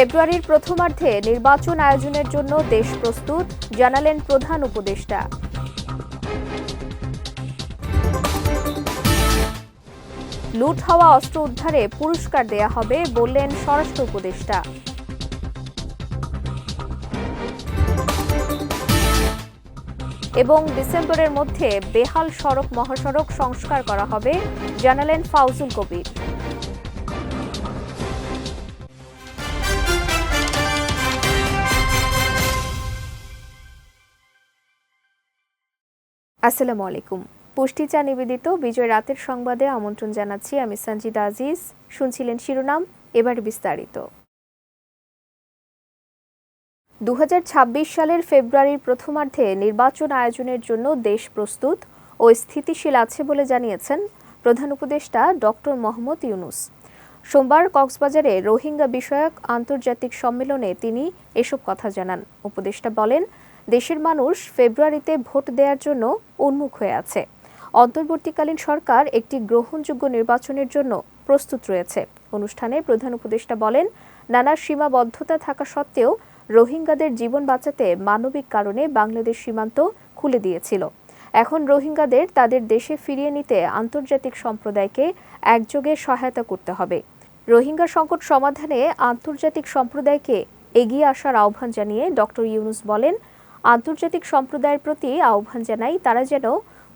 ফেব্রুয়ারির প্রথমার্ধে নির্বাচন আয়োজনের জন্য দেশ প্রস্তুত, জানালেন প্রধান উপদেষ্টা। লুট হওয়া অস্ত্র উদ্ধারে পুরস্কার দেয়া হবে বললেন স্বরাষ্ট্র উপদেষ্টা। এবং ডিসেম্বরের মধ্যে বেহাল সড়ক মহাসড়ক সংস্কার করা হবে, জানালেন ফাউজুল কবির। আসসালামু আলাইকুম। পুষ্টি চা নিবেদিত বিজয় রাতের সংবাদে আমন্ত্রণ জানাচ্ছি আমি সঞ্জিদা আজিজ। শুনছিলেন শিরোনাম, এবার বিস্তারিত। দু সালের ফেব্রুয়ারির প্রথমার্ধে নির্বাচন আয়োজনের জন্য দেশ প্রস্তুত ও স্থিতিশীল আছে বলে জানিয়েছেন প্রধান উপদেষ্টা ডক্টর মোহাম্মদ ইউনুস। সোমবার কক্সবাজারে রোহিঙ্গা বিষয়ক আন্তর্জাতিক সম্মেলনে তিনি এসব কথা জানান। উপদেষ্টা বলেন দেশের মানুষ ফেব্রুয়ারিতে ভোট দেওয়ার জন্য উন্মুখ হয়ে আছে। অন্তর্বর্তীকালীন সরকার একটি গ্রহণযোগ্য নির্বাচনের জন্য প্রস্তুত রয়েছে। অনুষ্ঠানে প্রধান উপদেষ্টা বলেন, নানা সীমাবদ্ধতা থাকা সত্ত্বেও রোহিঙ্গাদের জীবন বাঁচাতে মানবিক কারণে বাংলাদেশ সীমান্ত খুলে দিয়েছিল। এখন রোহিঙ্গাদের তাদের দেশে ফিরিয়ে নিতে আন্তর্জাতিক সম্প্রদায়কে একযোগে সহায়তা করতে হবে। রোহিঙ্গা সংকট সমাধানে আন্তর্জাতিক সম্প্রদায়কে এগিয়ে আসার আহ্বান জানিয়ে ডক্টর ইউনুস বলেন আন্তর্জাতিক সম্প্রদায়ের প্রতি আহ্বান জানাই তারা যেন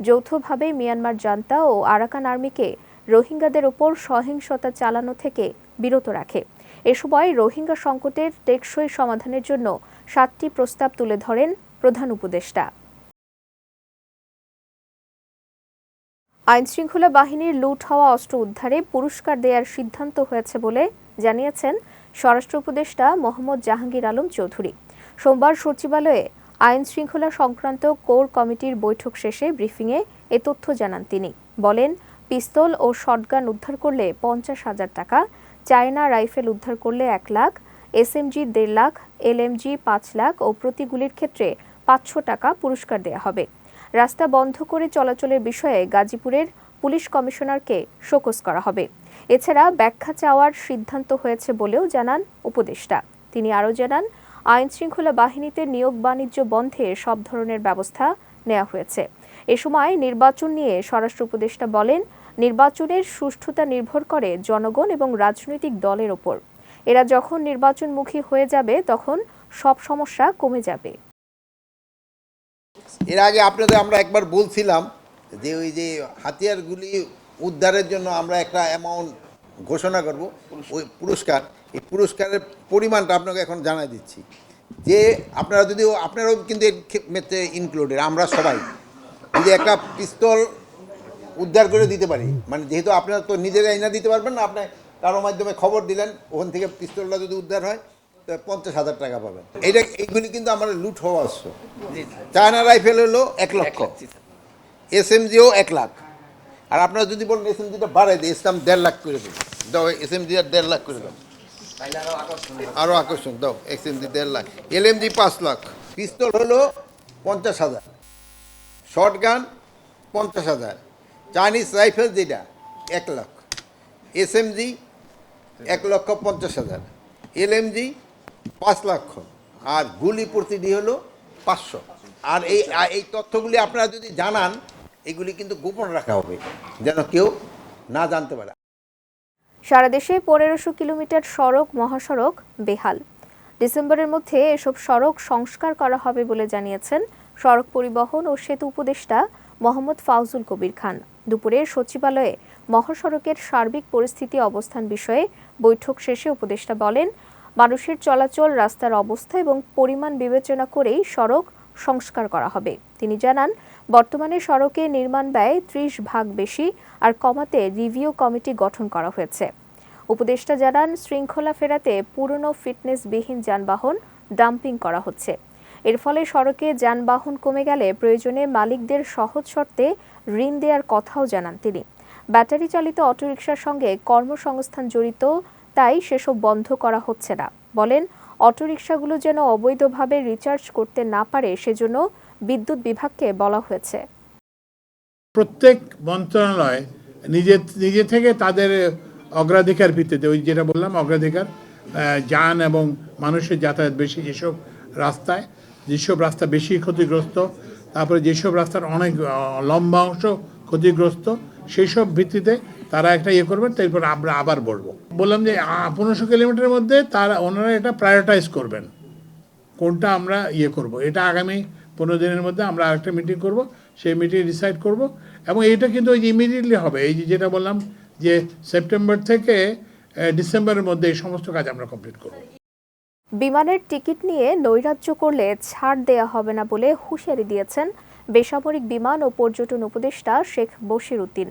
যৌথভাবে মিয়ানমার জান্তা ও আরাকান আর্মিকে রোহিঙ্গাদের ওপর সহিংসতা চালানো থেকে বিরত রাখে। এ সময় রোহিঙ্গা সংকটের টেকসই সমাধানের জন্য সাতটি প্রস্তাব তুলে ধরেন প্রধান উপদেষ্টা। আইনশৃঙ্খলা বাহিনীর লুট হওয়া অস্ত্র উদ্ধারে পুরস্কার দেওয়ার সিদ্ধান্ত হয়েছে বলে জানিয়েছেন স্বরাষ্ট্র উপদেষ্টা মোহাম্মদ জাহাঙ্গীর আলম চৌধুরী। সোমবার সচিবালয়ে আইন শৃঙ্খলা সংক্রান্ত কোর কমিটির বৈঠক শেষে ব্রিফিংয়ে এ তথ্য জানান তিনি। বলেন, পিস্তল ও শটগান উদ্ধার করলে পঞ্চাশ হাজার টাকা, চায়না রাইফেল উদ্ধার করলে এক লাখ, এসএমজি দেড় লাখ, এলএমজি পাঁচ লাখ ও প্রতিগুলির ক্ষেত্রে পাঁচশো টাকা পুরস্কার দেওয়া হবে। রাস্তা বন্ধ করে চলাচলের বিষয়ে গাজীপুরের পুলিশ কমিশনারকে শোকস করা হবে। এছাড়া ব্যাখ্যা চাওয়ার সিদ্ধান্ত হয়েছে বলেও জানান উপদেষ্টা। তিনি আরও জানান আইন শৃঙ্খলা বাহিনীতে নিয়োগ বাণিজ্য বন্ধে সব ধরনের ব্যবস্থা নেওয়া হয়েছে। এ সময় নির্বাচন নিয়ে স্বরাষ্ট্র উপদেষ্টা বলেন, নির্বাচনের সুষ্ঠুতা নির্ভর করে জনগণ এবং রাজনৈতিক দলের ওপর। এরা যখন নির্বাচনমুখী হয়ে যাবে, তখন সব সমস্যা কমে যাবে। এর আগে আপনাদের আমরা একবার বলছিলাম যে ওই যে হাতিয়ারগুলি উদ্ধারের জন্য আমরা একটা অ্যামাউন্ট ঘোষণা করব, ওই পুরস্কার। এই পুরস্কারের পরিমাণটা আপনাকে এখন জানাই দিচ্ছি। যে আপনারা যদি আপনারাও কিন্তু এর ক্ষেত্রে ইনক্লুডেড আমরা সবাই। যদি একটা পিস্তল উদ্ধার করে দিতে পারি মানে যেহেতু আপনারা তো নিজেরাই না দিতে পারবেন না আপনার কারও মাধ্যমে খবর দিলেন ওখান থেকে পিস্তলটা যদি উদ্ধার হয় তো পঞ্চাশ হাজার টাকা পাবেন। এইটা এইগুলি কিন্তু আমার লুট হওয়া আসছে চায়না রাইফেল হলো এক লক্ষ। এস এমজিও এক লাখ। আর আপনারা যদি বলেন এস এমজিটা বাড়াই দিই ইসলাম দেড় লাখ করে দেবেন এস এমজি আর দেড় লাখ করে দাও। আরও আকর্ষণ, দাও এস এমজি দেড় লাখ। এল এমজি পাঁচ লাখ। পিস্তল হলো পঞ্চাশ হাজার। শর্ট গান পঞ্চাশ হাজার। চাইনিজ রাইফেল যেটা, এক লাখ। এস এমজি এক লক্ষ পঞ্চাশ হাজার। এল এমজি পাঁচ লক্ষ। আর গুলি প্রতিটি হলো পাঁচশো। আর এই এই তথ্যগুলি আপনারা যদি জানান, এগুলি কিন্তু গোপন রাখা হবে, যেন কেউ না জানতে পারে। সারা দেশে পনেরোশো কিলোমিটার সড়ক, মহাসড়ক বেহাল। ডিসেম্বরের মধ্যে এসব সড়ক সংস্কার করা হবে বলে জানিয়েছেন সড়ক পরিবহন ও সেতু উপদেষ্টা মোহাম্মদ ফাউজুল কবির খান। দুপুরে সচিবালয়ে মহাসড়কের সার্বিক পরিস্থিতি অবস্থান বিষয়ে বৈঠক শেষে উপদেষ্টা বলেন, মানুষের চলাচল, রাস্তার অবস্থা এবং পরিমাণ বিবেচনা করেই সড়ক সংস্কার করা হবে। তিনি জানান বর্তমানে সড়কে নির্মাণ ব্যয় ত্রিশ ভাগ বেশি আর কমাতে রিভিউ কমিটি গঠন করা হয়েছে। উপদেষ্টা জানান, শৃঙ্খলা ফেরাতে পুরনো ফিটনেসবিহীন যানবাহন ডাম্পিং করা হচ্ছে। এর ফলে সড়কে যানবাহন কমে গেলে প্রয়োজনে মালিকদের সহজ শর্তে ঋণ দেওয়ার কথাও জানান তিনি। ব্যাটারি চালিত অটোরিকশার সঙ্গে কর্মসংস্থান জড়িত, তাই সেসব বন্ধ করা হচ্ছে না। বলেন, অটোরিকশাগুলো যেন অবৈধভাবে রিচার্জ করতে না পারে, সেজন্য বিদ্যুৎ বিভাগকে বলা হয়েছে। প্রত্যেক মন্ত্রণালয় নিজে নিজে থেকে তাদের অগ্রাধিকার ভিত্তিতে, ওই যেটা বললাম, অগ্রাধিকার যান এবং মানুষের যাতায়াত বেশি, যেসব রাস্তায়, যেসব রাস্তা বেশি ক্ষতিগ্রস্ত, তারপরে যেসব রাস্তার অনেক লম্বা অংশ ক্ষতিগ্রস্ত সেই সব ভিত্তিতে তারা একটা ইয়ে করবেন, তারপর আমরা আবার বলব। বললাম যে পনেরোশো কিলোমিটারের মধ্যে তারা ওনারা এটা প্রায়োরিটাইজ করবেন। কোনটা আমরা ইয়ে করব, এটা আগামী পনেরো দিনের মধ্যে আমরা আরেকটা মিটিং করব, সেই মিটিং ডিসাইড করব এবং এইটা কিন্তু ওই ইমিডিয়েটলি হবে। এই যে যেটা বললাম যে সেপ্টেম্বর থেকে ডিসেম্বরের মধ্যে এই সমস্ত কাজ আমরা কমপ্লিট করব। বিমানের টিকিট নিয়ে নৈরাজ্য করলে ছাড় দেয়া হবে না বলে হুঁশিয়ারি দিয়েছেন বেসামরিক বিমান ও পর্যটন উপদেষ্টা শেখ বশির উদ্দিন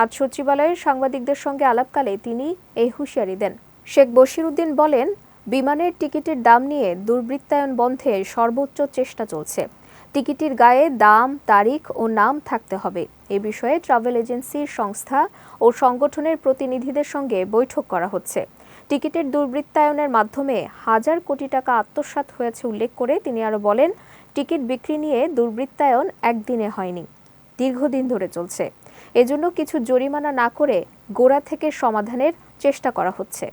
আজ সচিবালয়ের সাংবাদিকদের সঙ্গে আলাপকালে তিনি এই হুঁশিয়ারি দেন। শেখ বশির উদ্দিন বলেন বিমানের টিকিটের দাম নিয়ে দুর্বৃত্তায়ন বন্ধে সর্বোচ্চ চেষ্টা চলছে। টিকিটের গায়ে দাম, তারিখ ও নাম থাকতে হবে। এ বিষয়ে ট্রাভেল এজেন্সির সংস্থা ও সংগঠনের প্রতিনিধিদের সঙ্গে বৈঠক করা হচ্ছে। টিকিটের দুর্বৃত্তায়নের মাধ্যমে হাজার কোটি টাকা আত্মসাৎ হয়েছে উল্লেখ করে তিনি আরও বলেন, টিকিট বিক্রি নিয়ে দুর্বৃত্তায়ন একদিনে হয়নি, দীর্ঘদিন ধরে চলছে। এজন্য কিছু জরিমানা না করে গোড়া থেকে সমাধানের চেষ্টা করা হচ্ছে।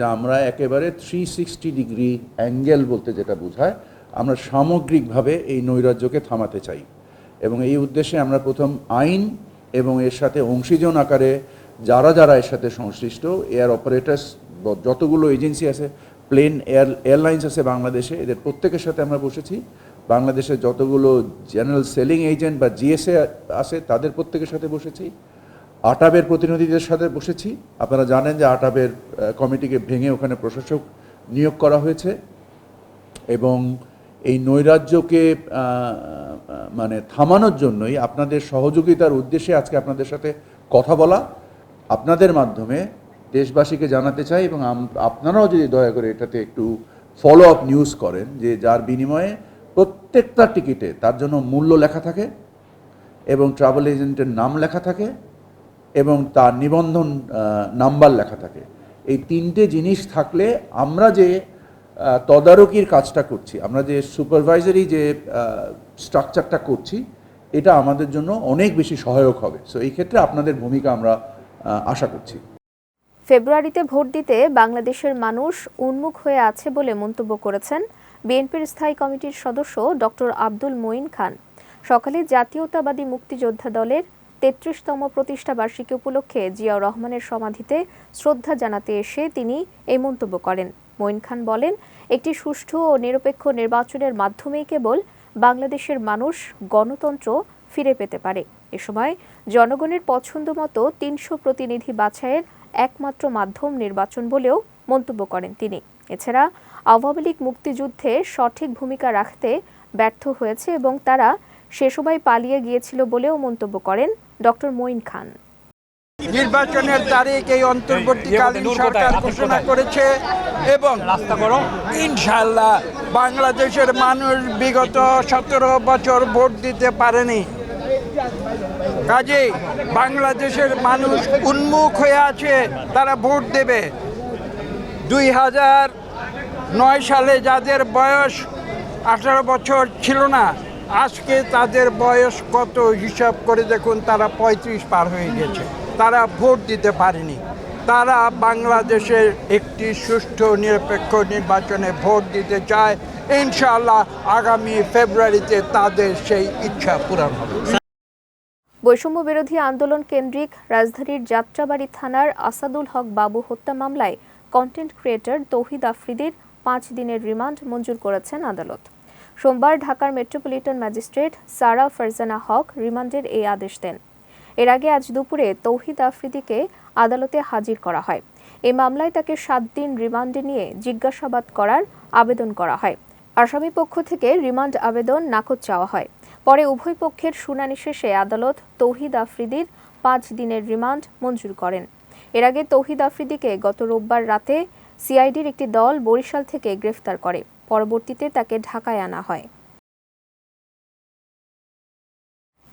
যে আমরা একেবারে থ্রি সিক্সটি ডিগ্রি অ্যাঙ্গেল বলতে যেটা বোঝায়, আমরা সামগ্রিকভাবে এই নৈরাজ্যকে থামাতে চাই। এবং এই উদ্দেশ্যে আমরা প্রথম আইন এবং এর সাথে অংশীজন আকারে যারা যারা এর সাথে সংশ্লিষ্ট, এয়ার অপারেটার্স, যতগুলো এজেন্সি আছে, প্লেন এয়ার, এয়ারলাইন্স আছে বাংলাদেশে, এদের প্রত্যেকের সাথে আমরা বসেছি। বাংলাদেশের যতগুলো জেনারেল সেলিং এজেন্ট বা জিএসএ আছে, তাদের প্রত্যেকের সাথে বসেছি। আটাবের প্রতিনিধিদের সাথে বসেছি। আপনারা জানেন যে আটাবের কমিটিকে ভেঙে ওখানে প্রশাসক নিয়োগ করা হয়েছে এবং এই নৈরাজ্যকে মানে থামানোর জন্যই আপনাদের সহযোগিতার উদ্দেশ্যে আজকে আপনাদের সাথে কথা বলা আপনাদের মাধ্যমে দেশবাসীকে জানাতে চাই এবং আপনারাও যদি দয়া করে এটাতে একটু ফলো আপ নিউজ করেন যে যার বিনিময়ে প্রত্যেকটা টিকিটে তার জন্য মূল্য লেখা থাকে এবং ট্রাভেল এজেন্টের নাম লেখা থাকে। এবং তার নিবন্ধন নাম্বার লেখা থাকে। এই তিনটে জিনিস থাকলে আমরা যে তদারকির কাজটা করছি, আমরা যে সুপারভাইজারি যে স্ট্রাকচারটা করছি, এটা আমাদের জন্য অনেক বেশি সহায়ক হবে। সো এই ক্ষেত্রে আপনাদের ভূমিকা আমরা আশা করছি। ফেব্রুয়ারিতে ভোট দিতে বাংলাদেশের মানুষ উন্মুখ হয়ে আছে বলে মন্তব্য করেছেন বিএনপির স্থায়ী কমিটির সদস্য ডক্টর আব্দুল মঈন খান। সকালে জাতীয়তাবাদী মুক্তিযোদ্ধা দলের তেত্রিশতম প্রতিষ্ঠা বার্ষিকী উপলক্ষে জিয়াউর রহমানের সমাধিতে শ্রদ্ধা জানাতে এসে তিনি এই মন্তব্য করেন। মঈন খান বলেন, একটি সুষ্ঠু ও নিরপেক্ষ নির্বাচনের মাধ্যমেই কেবল বাংলাদেশের মানুষ গণতন্ত্র ফিরে পেতে পারে। এ সময় জনগণের পছন্দ মতো তিনশো প্রতিনিধি বাছাইয়ের একমাত্র মাধ্যম নির্বাচন বলেও মন্তব্য করেন তিনি। এছাড়া আওয়ামী লীগ মুক্তিযুদ্ধে সঠিক ভূমিকা রাখতে ব্যর্থ হয়েছে এবং তারা সে সময় পালিয়ে গিয়েছিল বলেও মন্তব্য করেন ডক্টর মঈন খান। নির্বাচনের তারিখ এই অন্তর্বর্তীকালীন সরকার ঘোষণা করেছে এবং ইনশাল্লাহ বাংলাদেশের মানুষ বিগত সতেরো বছর ভোট দিতে পারেনি। কাজেই বাংলাদেশের মানুষ উন্মুখ হয়ে আছে তারা ভোট দেবে। দুই হাজার নয় সালে যাদের বয়স আঠারো বছর ছিল না আজকে তাদের বয়স কত হিসাব করে দেখুন, তারা পঁয়ত্রিশ পার হয়ে গেছে। তারা ভোট দিতে পারেনি। তারা বাংলাদেশের একটি সুষ্ঠু, নিরপেক্ষ নির্বাচনে ভোট দিতে চায়। ইনশাআল্লাহ আগামী ফেব্রুয়ারিতে তাদের সেই ইচ্ছা পূরণ হবে। বৈষম্য বিরোধী আন্দোলন কেন্দ্রিক রাজধানীর যাত্রাবাড়ি থানার আসাদুল হক বাবু হত্যা মামলায় কন্টেন্ট ক্রিয়েটর তৌহিদ আফ্রিদির পাঁচ দিনের রিমান্ড মঞ্জুর করেছেন আদালত। সোমবার ঢাকার মেট্রোপলিটন ম্যাজিস্ট্রেট সারা ফারজানা হক রিমান্ডের এই আদেশ দেন। এর আগে আজ দুপুরে তৌহিদ আফ্রিদিকে আদালতে হাজির করা হয়। এই মামলায় তাকে সাত দিন রিমান্ডে নিয়ে জিজ্ঞাসাবাদ করার আবেদন করা হয়। আসামি পক্ষ থেকে রিমান্ড আবেদন নাকচ চাওয়া হয়। পরে উভয় পক্ষের শুনানি শেষে আদালত তৌহিদ আফ্রিদির পাঁচ দিনের রিমান্ড মঞ্জুর করেন। এর আগে তৌহিদ আফ্রিদিকে গত রোববার রাতে সিআইডির একটি দল বরিশাল থেকে গ্রেফতার করে। পরবর্তীতে তাকে ঢাকায় আনা হয়।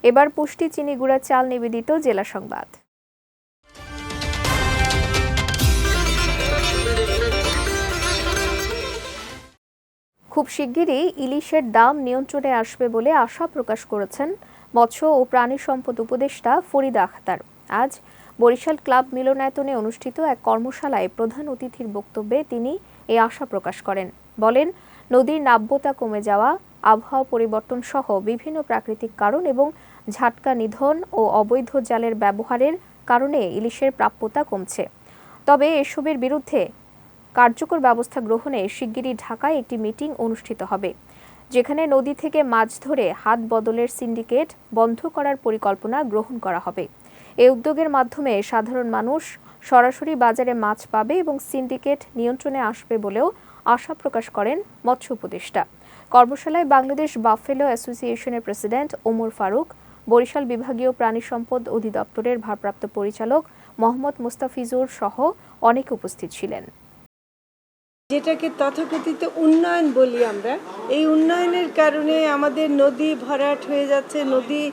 এবার পুষ্টি, চিনি গুঁড়া, চাল নিবেদিত জেলা সংবাদ। খুব শিগগিরই ইলিশের দাম নিয়ন্ত্রণে আসবে বলে আশা প্রকাশ করেছেন মৎস্য ও প্রাণী সম্পদ উপদেষ্টা ফরিদা আখতার। আজ বরিশাল ক্লাব মিলনায়তনে অনুষ্ঠিত এক কর্মশালায় প্রধান অতিথির বক্তব্যে তিনি এই আশা প্রকাশ করেন। বলেন, নদীর নাব্যতা কমে যাওয়া, আবহাওয়া পরিবর্তন সহ বিভিন্ন প্রাকৃতিক কারণ এবং ঝাটকা নিধন ও অবৈধ জালের ব্যবহারের কারণে ইলিশের প্রাপ্যতা কমছে। তবে এসবের বিরুদ্ধে কার্যকর ব্যবস্থা গ্রহণে শিগগিরই ঢাকায় একটি মিটিং অনুষ্ঠিত হবে, যেখানে নদী থেকে মাছ ধরে হাত বদলের সিন্ডিকেট বন্ধ করার পরিকল্পনা গ্রহণ করা হবে। এই উদ্যোগের মাধ্যমে সাধারণ মানুষ সরাসরি বাজারে মাছ পাবে এবং সিন্ডিকেট নিয়ন্ত্রণে আসবে বলেও আশা প্রকাশ করেন মৎস্য উপদেষ্টা। কর্মশালায় বাংলাদেশ বাফেলো অ্যাসোসিয়েশনের প্রেসিডেন্ট ওমর ফারুক, বরিশাল বিভাগীয় প্রাণী সম্পদ অধিদপ্তরের ভারপ্রাপ্ত পরিচালক মোহাম্মদ মুস্তাফিজুর সহ অনেকে উপস্থিত ছিলেন। যেটাকে তথাকথিত উন্নয়ন বলি আমরা, এই উন্নয়নের কারণে আমাদের নদী ভরাট হয়ে যাচ্ছে, নদী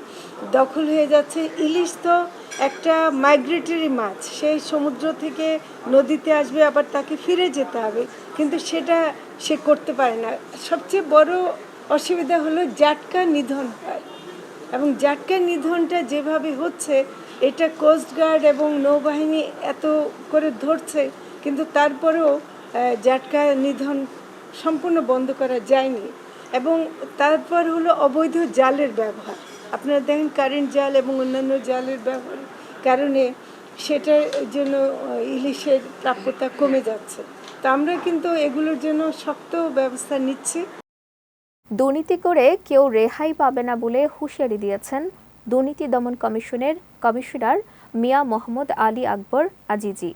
দখল হয়ে যাচ্ছে। ইলিশ তো একটা মাইগ্রেটরি মাছ, সেই সমুদ্র থেকে নদীতে আসবে, আবার তাকে ফিরে যেতে হবে। কিন্তু সেটা সে করতে পারে না। সবচেয়ে বড় অসুবিধা হলো জাটকা নিধন হয়। এবং জাটকা নিধনটা যেভাবে হচ্ছে, এটা কোস্টগার্ড এবং নৌবাহিনী এত করে ধরছে, কিন্তু তারপরেও জাটকা নিধন সম্পূর্ণ বন্ধ করা যায়নি। এবং তারপর হলো অবৈধ জালের ব্যবহার। আপনারা দেখেন কারেন্ট জাল এবং অন্যান্য জালের ব্যবহার কারণে সেটার জন্য ইলিশের প্রাপ্যতা কমে যাচ্ছে। আমরা কিন্তু এগুলোর জন্য শক্ত ব্যবস্থা নিচ্ছি। দুর্নীতি করে কেউ রেহাই পাবে না বলে হুঁশিয়ারি দিয়েছেন দুর্নীতি দমন কমিশনের কমিশনার মিয়া মোহাম্মদ আলী আকবর আজিজি।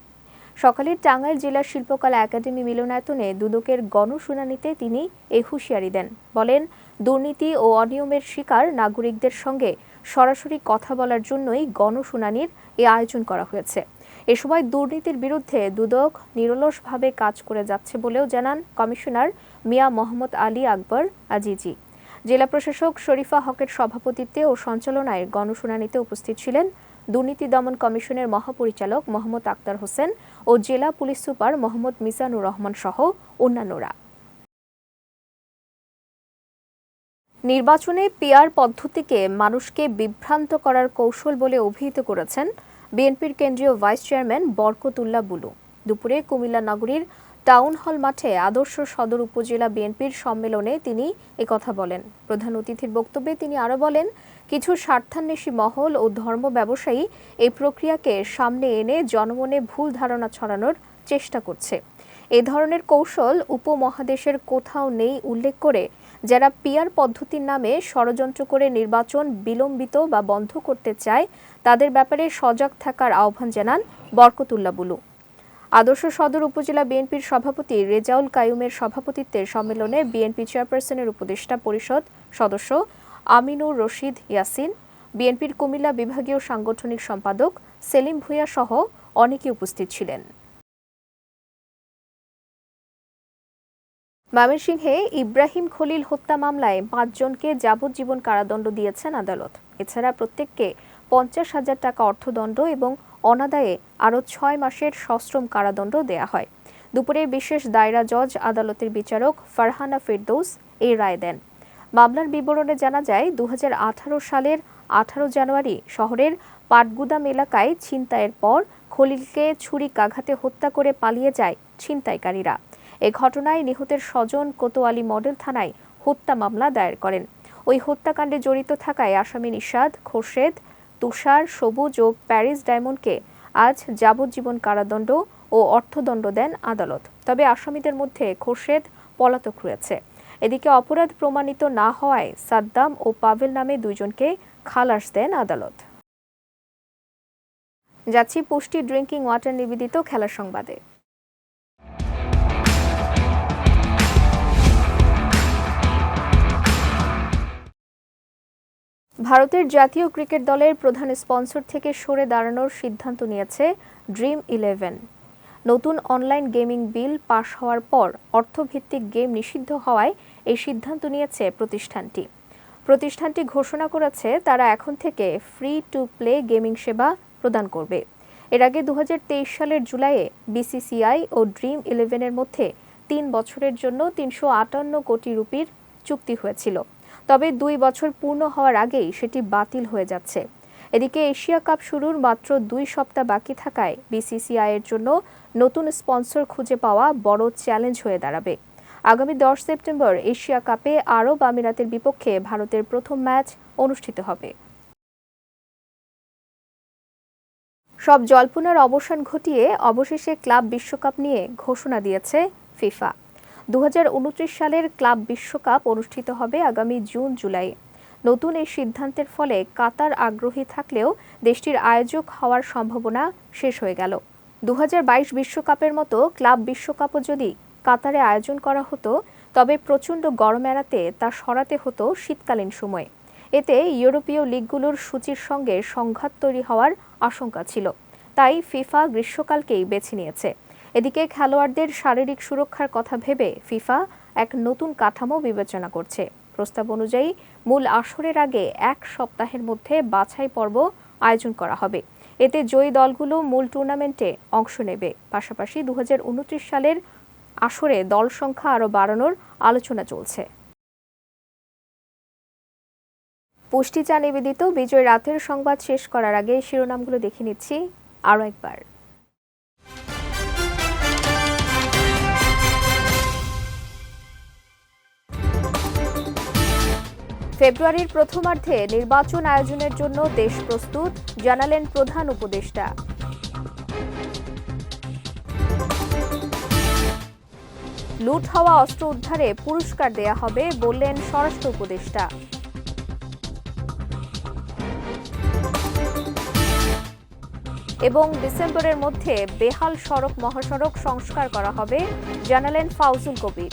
সকালে টাঙ্গাইল জেলার শিল্পকলা একাডেমি মিলনায়তনে দুদকের গণশুনানিতে তিনি এই হুঁশিয়ারি দেন। বলেন, দুর্নীতি ও অনিয়মের শিকার নাগরিকদের সঙ্গে সরাসরি কথা বলার জন্যই গণশুনানির এ আয়োজন করা হয়েছে। এ সময় দুর্নীতির বিরুদ্ধে দুদক নিরলসভাবে কাজ করে যাচ্ছে বলেও জানান কমিশনার মিয়া মোহাম্মদ আলী আকবর আজিজি। জেলা প্রশাসক শরীফা হকের সভাপতিত্বে ও সঞ্চালনায় গণশুনানিতে উপস্থিত ছিলেন দুর্নীতি দমন কমিশনের মহাপরিচালক মোহাম্মদ আক্তার হোসেন ও জেলা পুলিশ সুপার মোহাম্মদ মিজানুর রহমান সহ অন্যান্যরা। নির্বাচনে পিআর পদ্ধতিকে মানুষকে বিভ্রান্ত করার কৌশল বলে অভিহিত করেছেন বিএনপির কেন্দ্রীয় ভাইস চেয়ারম্যান বরকতুল্লাহ বুলু। দুপুরে কুমিল্লা নগরীর টাউন হল মাঠে আদর্শ সদর উপজেলা বিএনপির সম্মেলনে তিনি একথা বলেন। প্রধান অতিথির বক্তব্যে তিনি আরও বলেন, কিছু স্বার্থান্বেষী মহল ও ধর্ম ব্যবসায়ী এই প্রক্রিয়াকে সামনে এনে জনমনে ভুল ধারণা ছড়ানোর চেষ্টা করছে। এ ধরনের কৌশল উপমহাদেশের কোথাও নেই উল্লেখ করে যারা পিয়ার পদ্ধতির নামে ষড়যন্ত্র করে নির্বাচন বিলম্বিত বা বন্ধ করতে চায়, তাদের ব্যাপারে সজাগ থাকার আহ্বান জানান বরকতুল্লাহ বুলু। আদর্শ সদর উপজেলা বিএনপির সভাপতি রেজাউল কায়ুমের সভাপতিত্বে সম্মেলনে বিএনপি চেয়ারপারসনের উপদেষ্টা পরিষদ সদস্য আমিনুর রশিদ ইয়াসিন, বিএনপির কুমিল্লা বিভাগীয় সাংগঠনিক সম্পাদক সেলিম ভূঁইয়া সহ অনেকে উপস্থিত ছিলেন। ময়মনসিংহে ইব্রাহিম খলিল হত্যা মামলায় পাঁচজনকে যাবজ্জীবন কারাদণ্ড দিয়েছেন আদালত। এছাড়া প্রত্যেককে পঞ্চাশ হাজার টাকা অর্থদণ্ড এবং অনাদায়ে আরও ছয় মাসের সশ্রম কারাদণ্ড দেয়া হয়। দুপুরে বিশেষ দায়রা জজ, আদালতের বিচারক ফারহানা ফেরদৌস এই রায় দেন। মামলার বিবরণে জানা যায় দু হাজার আঠারো সালের আঠারো জানুয়ারি শহরের পাটগুদাম এলাকায় ছিনতাইয়ের পর খলিলকে ছুরিকাঘাতে হত্যা করে পালিয়ে যায় ছিনতাইকারীরা। এ ঘটনায় নিহতের স্বজন কোতোয়ালি মডেল থানায় হত্যা মামলা দায়ের করেন। ওই হত্যাকাণ্ডে জড়িত থাকায় আসামি নিষাদ, খোরশেদ, তুষার, সবুজ ও প্যারিস ডায়মন্ডকে আজ যাবজ্জীবন কারাদণ্ড ও অর্থদণ্ড দেন আদালত। তবে আসামিদের মধ্যে খোরশেদ পলাতক রয়েছে। এদিকে অপরাধ প্রমাণিত না হওয়ায় সাদ্দাম ও পাভেল নামে দুইজনকে খালাস দেন আদালত। যাচ্ছি পুষ্টি ড্রিঙ্কিং ওয়াটার নিবেদিত খেলার সংবাদে। ভারতের জাতীয় ক্রিকেট দলের প্রধান স্পন্সর থেকে সরে দাঁড়ানোর সিদ্ধান্ত নিয়েছে ড্রিম ইলেভেন। নতুন অনলাইন গেমিং বিল পাশ হওয়ার পর অর্থভিত্তিক গেম নিষিদ্ধ হওয়ায় এই সিদ্ধান্ত নিয়েছে প্রতিষ্ঠানটি। প্রতিষ্ঠানটি ঘোষণা করেছে তারা এখন থেকে ফ্রি টু প্লে গেমিং সেবা প্রদান করবে। এর আগে দু হাজার তেইশ সালের জুলাইয়ে বিসিসিআই ও ড্রিম ইলেভেনের মধ্যে তিন বছরের জন্য তিনশো আটান্ন কোটি রুপির চুক্তি হয়েছিল। তবে দুই বছর পূর্ণ হওয়ার আগেই সেটি বাতিল হয়ে যাচ্ছে। এদিকে এশিয়া কাপ শুরুর মাত্র দুই সপ্তাহ বাকি থাকায় বিসিসিআই এর জন্য নতুন স্পন্সর খুঁজে পাওয়া বড় চ্যালেঞ্জ হয়ে দাঁড়াবে। আগামী দশ সেপ্টেম্বর এশিয়া কাপে আরব আমিরাতের বিপক্ষে ভারতের প্রথম ম্যাচ অনুষ্ঠিত হবে। সব জল্পনার অবসান ঘটিয়ে অবশেষে ক্লাব বিশ্বকাপ নিয়ে ঘোষণা দিয়েছে ফিফা। দু হাজার উনত্রিশ সালের ক্লাব বিশ্বকাপ অনুষ্ঠিত হবে আগামী জুন, জুলাই। নতুন এই সিদ্ধান্তের ফলে কাতার আগ্রহী থাকলেও দেশটির আয়োজক হওয়ার সম্ভাবনা শেষ হয়ে গেল। দু বিশ্বকাপের মতো ক্লাব বিশ্বকাপও যদি কাতারে আয়োজন করা হতো, তবে প্রচণ্ড গরম এড়াতে তা সরাতে হতো শীতকালীন সময়ে। এতে ইউরোপীয় লিগগুলোর সূচির সঙ্গে সংঘাত তৈরি হওয়ার আশঙ্কা ছিল। তাই ফিফা গ্রীষ্মকালকেই বেছে নিয়েছে। এদিকে খেলোয়াড়দের শারীরিক সুরক্ষার কথা ভেবে ফিফা এক নতুন কাঠামো বিবেচনা করছে। প্রস্তাব অনুযায়ী, মূল আসরের আগে এক সপ্তাহের মধ্যে বাছাই পর্ব আয়োজন করা হবে। এতে জয়ী দলগুলো মূল টুর্নামেন্টে অংশ নেবে। পাশাপাশি দু হাজার উনত্রিশ সালের আসরে দল সংখ্যা আরও বাড়ানোর আলোচনা চলছে। পুষ্টি চা নিবেদিত বিজয় রাতের সংবাদ শেষ করার আগে শিরোনামগুলো দেখে নিচ্ছি। আরও একবার। ফেব্রুয়ারির প্রথমার্ধে নির্বাচন আয়োজনের জন্য দেশ প্রস্তুত, জানালেন প্রধান উপদেষ্টা। লুট হওয়া অস্ত্র উদ্ধারে পুরস্কার দেয়া হবে বললেন স্বরাষ্ট্র উপদেষ্টা। এবং ডিসেম্বরের মধ্যে বেহাল সড়ক মহাসড়ক সংস্কার করা হবে, জানালেন ফাউজুল কবির।